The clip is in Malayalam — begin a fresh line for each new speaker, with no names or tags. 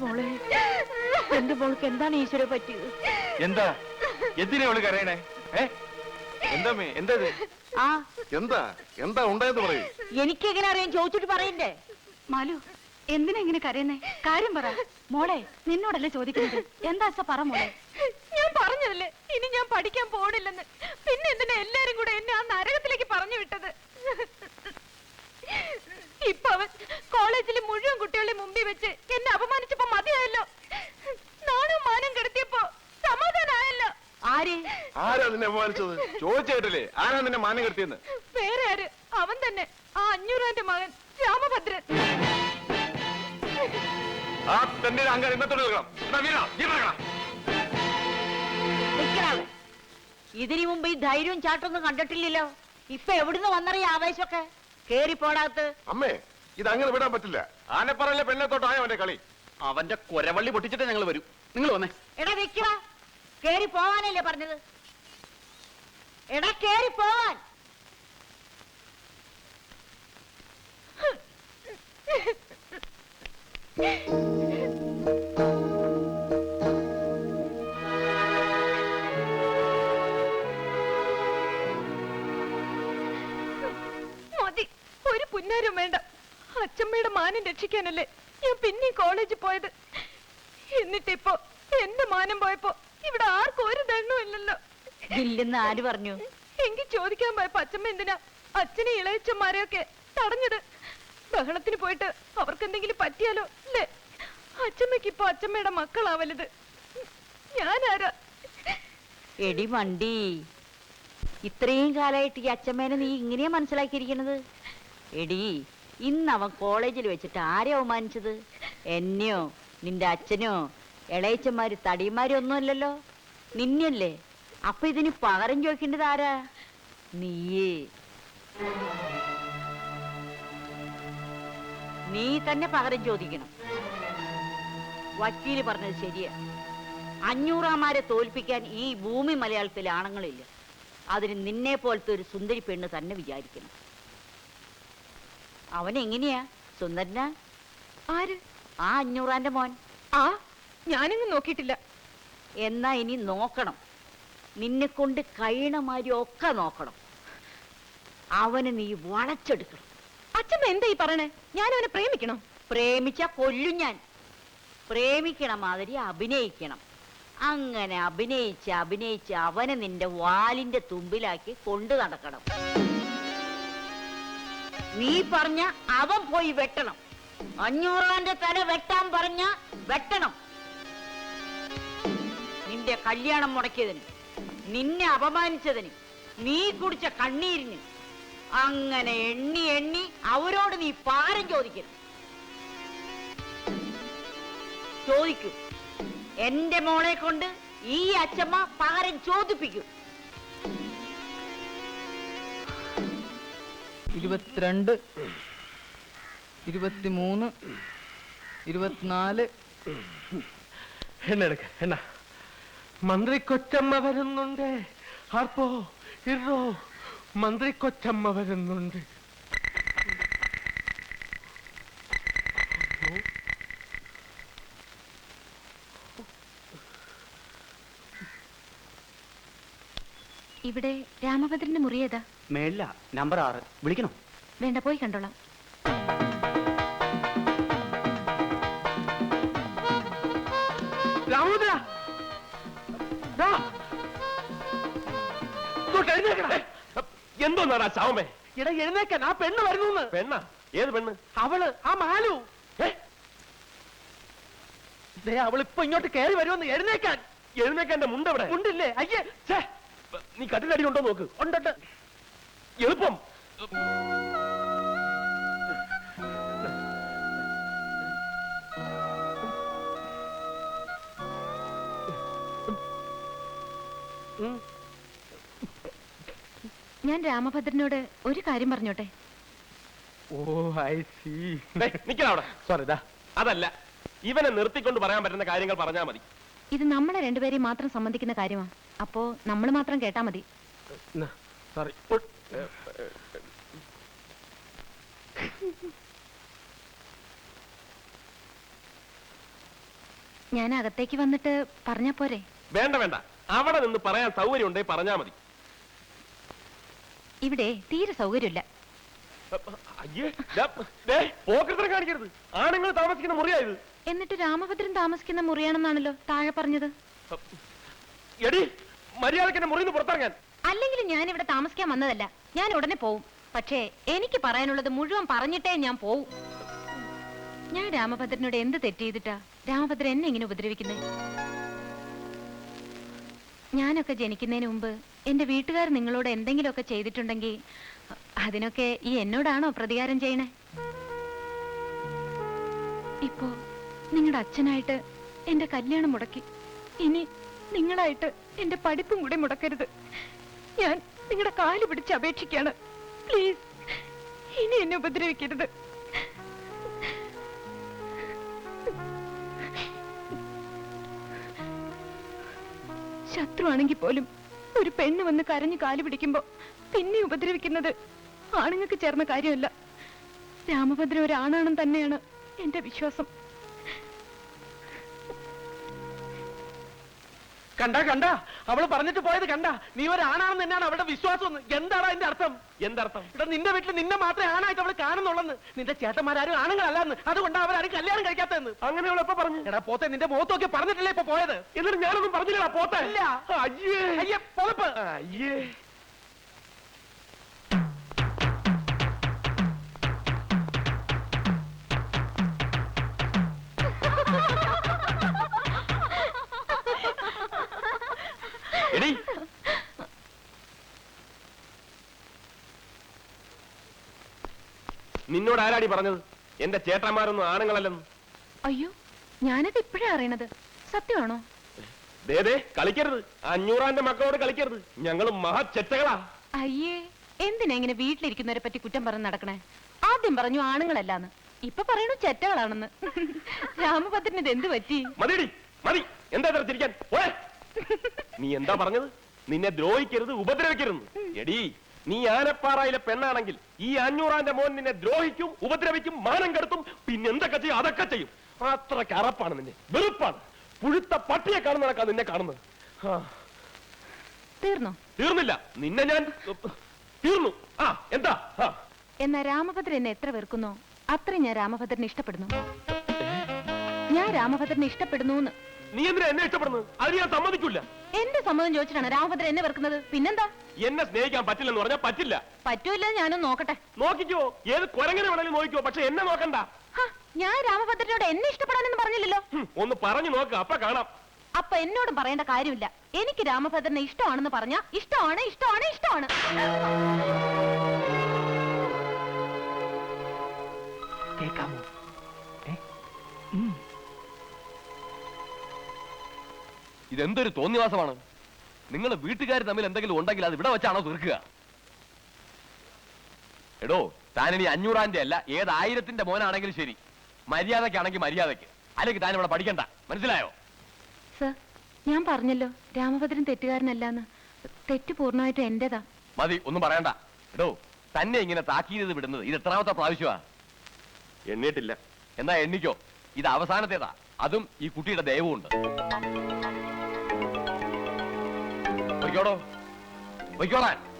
മോളെ എന്റെ മോൾക്ക് എന്താണ് ഈശ്വര പറ്റിയത്?
എന്താ? എന്തിനാ അവൾ കരയണേ? ഏ? എന്താ മേ എന്താ ഇത്?
ആ.
എന്താ? എന്താ ഉണ്ടായെന്ന് പറയൂ.
എനിക്കെങ്ങനെ അറിയാൻ ചോദിച്ചിട്ട് പറയണ്ടേ?
മാലു എന്തിനാ ഇങ്ങനെ കരയുന്നേ? കാര്യം പറ. മോളെ നിന്നോടല്ലേ ചോദിക്കുന്നത്? എന്താ അച്ഛ പറ മോളെ?
ഞാൻ പറഞ്ഞതല്ലേ ഇനി ഞാൻ പഠിക്കാൻ പോണില്ലെന്ന്. പിന്നെ എന്തിനാ എല്ലാരും കൂടെ എന്നെ ആ നരകത്തിലേക്ക് പറഞ്ഞു വിട്ടത് ഇപ്പൊ അവൻ കോളേജിലെ മുഴുവൻ കുട്ടികളെ മുമ്പിൽ വെച്ച് എന്നെ അപമാനിച്ചപ്പോ മതിയായല്ലോ നാണും മാനം കെടുത്തിയപ്പോ സമാധാനായല്ലോ
ആര്
ആരാ നിന്നെ അപമാനിച്ചത്
ചോദിച്ചേട്ടില്ലേ ആരാ നിന്നെ മാനം കെടുത്തിയെന്ന്?
വേറെ ആര് അവൻ തന്നെ. ആ അഞ്ഞൂറാന്റെ മകൻ രാമഭദ്രൻ.
ആ തന്റെ അങ്കാരം ഇന്നത്തോട് എന്നാ വീണ
ഇതിനു മുമ്പ് ഈ ധൈര്യവും ചാട്ടൊന്നും കണ്ടിട്ടില്ലല്ലോ. ഇപ്പൊ എവിടുന്ന് വന്നറിയ ആവേശമൊക്കെ? കേറി പോടാത്ത്
അമ്മേ ഇത് അങ്ങനെ വിടാൻ പറ്റില്ല.
ആനപ്പറയിലെ പെണ്ണത്തോട്ടായ അവന്റെ കളി?
അവന്റെ കൊരവള്ളി പൊട്ടിച്ചിട്ട് ഞങ്ങൾ വരും. നിങ്ങൾ വന്നേ.
എടാ നിക്കടാ. കേറി പോവാനല്ലേ പറഞ്ഞത്? എടാ കേറി പോവാൻ.
മതി ഒരു പുന്നാരും വേണ്ട. അച്ഛമ്മയുടെ മാനം രക്ഷിക്കാനല്ലേ ഞാൻ പിന്നെ കോളേജിൽ പോയത്. എന്നിട്ടിപ്പോ എന്റെ മാനം പോയപ്പോ ഇവിടെ ആർക്കും ഒരു ദണ്ണവും ഇല്ലല്ലോ.
ഇല്ലെന്ന് ആര് പറഞ്ഞു?
എങ്കിൽ ചോദിക്കാൻ പോയപ്പോ അച്ഛമ്മ എന്തിനാ? അച്ഛനെ ഇളയച്ചന്മാരെയൊക്കെ തടഞ്ഞത്? ബഹളത്തിന് പോയിട്ട് അവർക്ക് എന്തെങ്കിലും പറ്റിയാലോ അല്ലേ? അച്ഛമ്മയ്ക്ക് ഇപ്പൊ അച്ഛമ്മയുടെ മക്കളാ വലുത് ഞാനാരാ?
എടി വണ്ടി ഇത്രയും കാലായിട്ട് ഈ അച്ഛമ്മേനെ നീ ഇങ്ങനെയാ മനസ്സിലാക്കിയിരിക്കണത്? എടി ഇന്ന് അവൻ കോളേജിൽ വെച്ചിട്ട് ആരെ അവമാനിച്ചത്? എന്നെയോ നിന്റെ അച്ഛനോ ഇളയച്ചന്മാര് തടിയന്മാരും ഒന്നുമല്ലല്ലോ നിന്നല്ലേ അപ്പൊ ഇതിന് പകരം ചോദിക്കേണ്ടത് ആരാ? നീയേ. നീ തന്നെ പകരം ചോദിക്കണം. വക്കീൽ പറഞ്ഞത് ശരിയാ. അഞ്ഞൂറാമാരെ തോൽപ്പിക്കാൻ ഈ ഭൂമി മലയാളത്തിലെ ആണുങ്ങളില്ല. അതിന് നിന്നെ പോലത്തെ ഒരു സുന്ദരി പെണ്ണ് തന്നെ വിചാരിക്കണം. അവൻ എങ്ങനെയാ? സുന്ദരനാ?
ആര്?
ആ അഞ്ഞൂറാന്റെ മോൻ.
ആ ഞാനിങ്ങ് നോക്കിയിട്ടില്ല.
എന്നാ ഇനി നോക്കണം. നിന്നെ കൊണ്ട് കഴിയണമാതിരി ഒക്കെ നോക്കണം. അവന് നീ വളച്ചെടുക്കണം.
അച്ഛമ്മ എന്താ ഈ പറയണേ? ഞാൻ അവനെ പ്രേമിക്കണം?
പ്രേമിച്ച കൊല്ലു ഞാൻ. പ്രേമിക്കണ മാതിരി അഭിനയിക്കണം. അങ്ങനെ അഭിനയിച്ച് അഭിനയിച്ച് അവനെ നിന്റെ വാലിന്റെ തുമ്പിലാക്കി കൊണ്ടു നടക്കണം. നീ പറഞ്ഞ അവൻ പോയി വെട്ടണം. അഞ്ഞൂറാന്റെ തല വെട്ടാൻ പറഞ്ഞ വെട്ടണം. നിന്റെ കല്യാണം മുടക്കിയതിന്. നിന്നെ അപമാനിച്ചതിന് നീ കുടിച്ച കണ്ണീരിന് അങ്ങനെ എണ്ണി എണ്ണി അവരോട് നീ പാരം ചോദിക്കരുത്. ചോദിക്കും. എന്റെ മോളെ കൊണ്ട് ഈ അച്ഛമ്മ പാരം ചോദിപ്പിക്കും.
ഇരുപത്തിരണ്ട് ഇരുപത്തിമൂന്ന് ഇരുപത്തിനാല്.
എണ്ണ എടുക്ക എണ്ണ. മന്ത്രി കൊച്ചമ്മ വരുന്നുണ്ട്. ആർപ്പോ? ഇറോ. മന്ത്രി കൊച്ചമ്മ വരുന്നുണ്ട്.
ഇവിടെ രാമഭദ്രന്റെ മുറി ഏതാ?
മേളില. നമ്പർ ആറ്. വിളിക്കണോ?
വേണ്ട പോയി കണ്ടോളാം.
എന്തോന്നാടാ ചാവമേ?
ഇട എഴുന്നേക്കാൻ. ആ പെണ്ണ് വരുന്നു
പെണ്ണ? ഏത് പെണ്ണ്?
അവൾ ആ മാലു? അവൾ ഇപ്പൊ ഇങ്ങോട്ട് കയറി വരുമെന്ന് എഴുന്നേക്കാൻ.
എന്റെ മുണ്ട് എവിടെ
മുണ്ടില്ലേ? അയ്യേ
നീ കട്ടിലടി ഉണ്ടോ നോക്ക്.
ഉണ്ടുണ്ട്
എളുപ്പം.
ഞാൻ രാമഭദ്രനോട് ഒരു കാര്യം പറഞ്ഞോട്ടെ?
ഓ ഐ സി
നിക്കണ അവിടെ.
സോറി ദാ.
അതല്ല ഇവനെ നിർത്തിക്കൊണ്ട് പറയാൻ പറ്റുന്ന കാര്യങ്ങൾ പറഞ്ഞാൽ മതി.
ഇത് നമ്മളെ രണ്ടുപേരെയും മാത്രം സംബന്ധിക്കുന്ന കാര്യമാണ് അപ്പോ നമ്മൾ മാത്രം കേട്ടാ മതി.
സോറി
ഞാൻ അകത്തേക്ക് വന്നിട്ട് പറഞ്ഞ പോരെ?
വേണ്ട വേണ്ട. അവിടെ നിന്ന് പറയാൻ സൗകര്യം ഉണ്ടെങ്കിൽ പറഞ്ഞാ മതി.
ഇവിടെ തീരെ സൗകര്യമില്ല.
കാണിക്കരുത്. ആണുങ്ങൾ താമസിക്കുന്ന മുറിയായത്
എന്നിട്ട് രാമഭദ്രൻ താമസിക്കുന്ന മുറിയാണെന്നാണല്ലോ താഴെ പറഞ്ഞത്.
എടി മുറിന്ന് പുറത്തിറങ്ങാൻ.
അല്ലെങ്കിൽ ഞാൻ ഇവിടെ താമസിക്കാൻ വന്നതല്ല. ഞാൻ ഉടനെ പോവും. പക്ഷേ എനിക്ക് പറയാനുള്ളത് മുഴുവൻ പറഞ്ഞിട്ടേ ഞാൻ പോവും. ഞാൻ രാമഭദ്രനോട് എന്ത് തെറ്റ് ചെയ്തിട്ടാ രാമഭദ്രൻ എന്നെ ഇങ്ങനെ ഉപദ്രവിക്കുന്നത് ഞാനൊക്കെ ജനിക്കുന്നതിന് മുമ്പ് എന്റെ വീട്ടുകാർ നിങ്ങളോട് എന്തെങ്കിലുമൊക്കെ ചെയ്തിട്ടുണ്ടെങ്കിൽ അതിനൊക്കെ ഈ എന്നോടാണോ പ്രതികാരം ചെയ്യണേ? ഇപ്പോ നിങ്ങളുടെ അച്ഛനായിട്ട് എന്റെ കല്യാണം മുടക്കി. ഇനി നിങ്ങളായിട്ട് എന്റെ പഠിപ്പും കൂടി മുടക്കരുത്. ഞാൻ നിങ്ങളുടെ കാൽ പിടിച്ച് അപേക്ഷിക്കാണ് പ്ലീസ് ഇനി എന്നെ ഉപദ്രവിക്കരുത്. ശത്രുവാണെങ്കിൽ പോലും ഒരു പെണ്ണ് വന്ന് കരഞ്ഞു കാലു പിടിക്കുമ്പോ പിന്നെ ഉപദ്രവിക്കുന്നത് ആണുങ്ങൾക്ക് ചേർന്ന കാര്യമല്ല. രാമഭദ്ര ഒരാണാണെന്ന് തന്നെയാണ് എന്റെ വിശ്വാസം.
കണ്ട കണ്ട. അവൾ പറഞ്ഞിട്ട് പോയത് കണ്ട. നീ ഒരാണാണെന്ന് തന്നെയാണ് അവളുടെ വിശ്വാസം. എന്താണ് അതിന്റെ അർത്ഥം?
എന്തർത്ഥം?
ഇവിടെ നിന്റെ വീട്ടിൽ നിന്നെ മാത്രമേ ആണായിട്ട് അവൾ കാണുന്നുള്ളെന്ന്. നിന്റെ ചേട്ടന്മാരും ആണുങ്ങളല്ലെന്ന്. അതുകൊണ്ട് അവരാരും കല്യാണം കഴിക്കാത്തതെന്ന്.
അങ്ങനെ അവൾ എപ്പോ പറഞ്ഞു.
എടാ പോത്തെ നിന്റെ മുഖത്തൊക്കെ പറഞ്ഞിട്ടില്ലേ ഇപ്പൊ പോയത്?
എന്നിട്ട് ഞാനൊന്നും പറഞ്ഞില്ലടാ
പോത്തെ.
അയ്യേ.
അയ്യേ പൊതപ്പ്
അയ്യേ. നിന്നോട് ആരാടി പറഞ്ഞത്? എന്റെ ചേട്ടന്മാരൊന്നും ആണുങ്ങളല്ലെന്ന്.
അയ്യോ ഞാനത് ഇപ്പോഴാ അറിയണത്. സത്യമാണോ?
കളിക്കരുത്. അഞ്ഞൂറാന്റെ മക്കളോട് കളിക്കരുത്. ഞങ്ങൾ മഹാചെറ്റകളാ.
അയ്യേ എന്തിനാ ഇങ്ങനെ വീട്ടിലിരിക്കുന്നവരെ പറ്റി കുറ്റം പറഞ്ഞ് നടക്കണേ? ആദ്യം പറഞ്ഞു ആണുങ്ങളല്ലാന്ന്. ഇപ്പൊ പറയണു ചെറ്റകളാണെന്ന്. രാമഭദ്രന് ഇത് എന്ത് പറ്റി?
മതി മതി. എന്താ ഇത്ര ചിരിക്കാൻ? നീ എന്താ പറഞ്ഞത്? നിന്നെ ദ്രോഹിക്കരുത് ഉപദ്രവിക്കരുത്. എടി നീ ആനപ്പാറയിലെ പെണ്ണാണെങ്കിൽ ഈ അഞ്ഞൂറാന്റെ മോൻ നിന്നെ ദ്രോഹിക്കും ഉപദ്രവിക്കും മാനം കെടുത്തും. പിന്നെ എന്തൊക്കെ ചെയ്യും? അതൊക്കെ ചെയ്യും. അത്രയ്ക്ക് അറപ്പാണ് നിന്നെ. വെറുപ്പാണ് പുഴുത്ത പട്ടിയെ കാണുന്നതൊക്കെ നിന്നെ കാണുന്നത്. ആ,
തീർന്നോ?
തീർന്നില്ല. നിന്നെ ഞാൻ തീർന്നു. ആ എന്താ? ആ.
എന്നാ രാമഭദ്രൻ എന്നെ എത്ര വെറുക്കുന്നോ? അത്രയും ഞാൻ രാമഭദ്രനെ ഇഷ്ടപ്പെടുന്നു. ഞാൻ രാമഭദ്രനെ ഇഷ്ടപ്പെടുന്നു
നീ എന്തിനാ എന്നെ ഇഷ്ടപ്പെടുന്നത്? അത് ഞാൻ സമ്മതിക്കില്ല
എന്റെ സമ്മതം ചോദിച്ചിട്ടാണ് രാമഭദ്രൻ എന്നെ വെറുക്കുന്നത്. പിന്നെന്താ?
എന്നെ സ്നേഹിക്കാൻ പറ്റില്ലെന്ന് പറഞ്ഞാൽ പറ്റില്ല.
പറ്റൂല്ല ഞാനൊന്ന് നോക്കട്ടെ.
നോക്കിക്കോ. ഏത് കുരങ്ങനെ വേണേലും നോക്കിക്കോ. പക്ഷെ എന്നെ നോക്കണ്ട.
ഹ, ഞാൻ രാമഭദ്രനോട് എന്നെ ഇഷ്ടപ്പെടാനെന്ന് പറഞ്ഞില്ലല്ലോ.
ഹും, ഒന്ന് പറഞ്ഞു നോക്ക് അപ്പൊ കാണാം.
അപ്പൊ എന്നോട് പറയേണ്ട കാര്യമില്ല. എനിക്ക് രാമഭദ്രനെ ഇഷ്ടമാണെന്ന് പറഞ്ഞ ഇഷ്ടമാണ് ഇഷ്ടമാണ് ഇഷ്ടമാണ്.
കേക്കാമോ?
ഇതെന്തൊരു തോന്നിവാസമാണ്? നിങ്ങൾ വീട്ടുകാർ തമ്മിൽ എന്തെങ്കിലും ഉണ്ടെങ്കിൽ അത് ഇവിടെ വെച്ചാണോ തീർക്കുക? എടോ താനിനി അഞ്ഞൂറാന്റെ അല്ല ഏത് ആയിരത്തിന്റെ മോനാണെങ്കിലും ശരി. മര്യാദക്കാണെങ്കിൽ മര്യാദയ്ക്ക് അല്ലെങ്കിൽ താൻ ഇവിടെ പഠിക്കണ്ട. മനസ്സിലായോ?
സർ ഞാൻ പറഞ്ഞല്ലോ രാമഭദ്രൻ തെറ്റുകാരനല്ലാന്ന്. തെറ്റ് പൂർണമായിട്ട് എന്റേതാ.
മതി ഒന്നും പറയണ്ട. എടോ തന്നെ ഇങ്ങനെ താക്കീത് വിടുന്നത് ഇത് എത്രാമത്തെ പ്രാവശ്യമാ? എണ്ണിട്ടില്ല എന്നാ എണ്ണിക്കോ. ഇത് അവസാനത്തേതാ. അതും ഈ കുട്ടിയുടെ ദയവുമുണ്ട്. വയ്ക്കോടോ? വയ്ക്കോളാൻ.